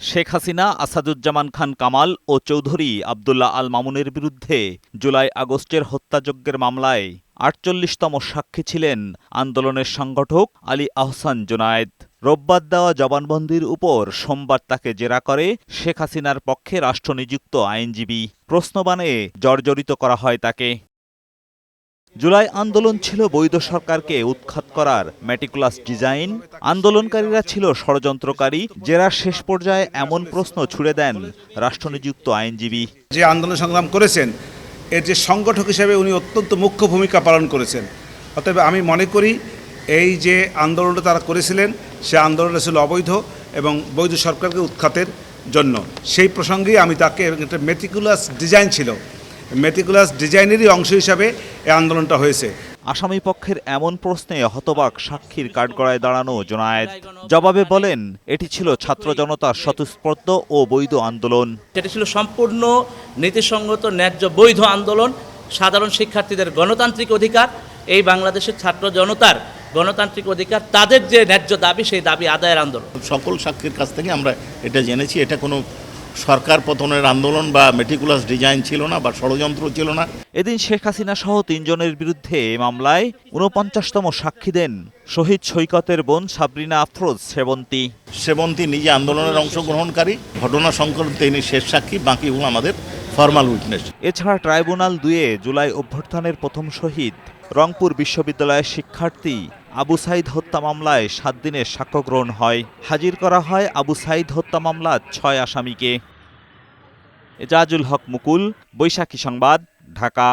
শেখ হাসিনা, আসাদুজ্জামান খান কামাল ও চৌধুরী আবদুল্লাহ আল মামুনের বিরুদ্ধে জুলাই আগস্টের হত্যাযজ্ঞের মামলায় আটচল্লিশতম সাক্ষী ছিলেন আন্দোলনের সংগঠক আলী আহসান জোনায়েদ। রোববার দেওয়া জবানবন্দির উপর সোমবার তাকে জেরা করে শেখ হাসিনার পক্ষে রাষ্ট্রনিযুক্ত আইনজীবী। প্রশ্নবাণে জর্জরিত করা হয় তাকে। জুলাই আন্দোলন ছিল বৈধ সরকারকে উৎখাত করার। ম্যাটিকুলাস ডিজাইন আন্দোলনকারীরা ছিল ষড়যন্ত্রকারী জেরার শেষ পর্যায়ে এমন প্রশ্ন ছুড়ে দেন, রাষ্ট্রনিযুক্ত আইনজীবী। যে আন্দোলন সংগ্রাম করেছেন, এর যে সংগঠক হিসেবে উনি অত্যন্ত মুখ্য ভূমিকা পালন করেছেন। অতএব আমি মনে করি, এই যে আন্দোলনটা তারা করেছিলেন, সে আন্দোলনটা ছিল অবৈধ এবং বৈধ সরকারকে উৎখাতের জন্য। সেই প্রসঙ্গেই আমি তাকে একটা মেটিকুলাস ডিজাইন ছিল। মেটিকুলাস ডিজাইনেরই অংশ হিসাবে এই আন্দোলনটা হয়েছে। আসামি পক্ষের এমন প্রশ্নে হতবাক সাক্ষীর কাঠগড়ায় দাঁড়ানো জোনায়েদ জবাবে বলেন এটি ছিল ছাত্র জনতার স্বতঃস্ফূর্ত ও বৈধ আন্দোলন। সেটি ছিল সম্পূর্ণ নীতিসঙ্গত ন্যায্য বৈধ আন্দোলন সাধারণ শিক্ষার্থীদের গণতান্ত্রিক অধিকার এই বাংলাদেশের ছাত্র জনতার গণতান্ত্রিক অধিকার তাদের যে ন্যায্য দাবি সেই দাবি আদায়ের আন্দোলন। সকল সাক্ষীর কাছ থেকে আমরা এটা জেনেছি এটা কোনো সরকার পতনের আন্দোলন বা মেটিকুলাস ডিজাইন ছিল না বা ষড়যন্ত্র ছিল না। এদিন শেখ হাসিনা সহ তিনজনের বিরুদ্ধে এ মামলায় ঊনপঞ্চাশতম সাক্ষী দেন শহীদ সৈকতের বোন সাবরিনা আফরোজ সেবন্তী সেবন্তী নিজে আন্দোলনের অংশগ্রহণকারী। ঘটনা সংক্রান্ত তিনি শেষ সাক্ষী বাকি বাকিগুলো আমাদের ফর্মাল উইটনেস এছাড়া ট্রাইব্যুনাল দুয়ে জুলাই অভ্যর্থনের প্রথম শহীদ রংপুর বিশ্ববিদ্যালয়ের শিক্ষার্থী আবু সাইদ হত্যা মামলায় সাত দিনের সাক্ষ্য গ্রহণ হয়। হাজির করা হয় আবু সাইদ হত্যা মামলার ছয় আসামিকে। এজাজুল হক মুকুল, বৈশাখী সংবাদ, ঢাকা।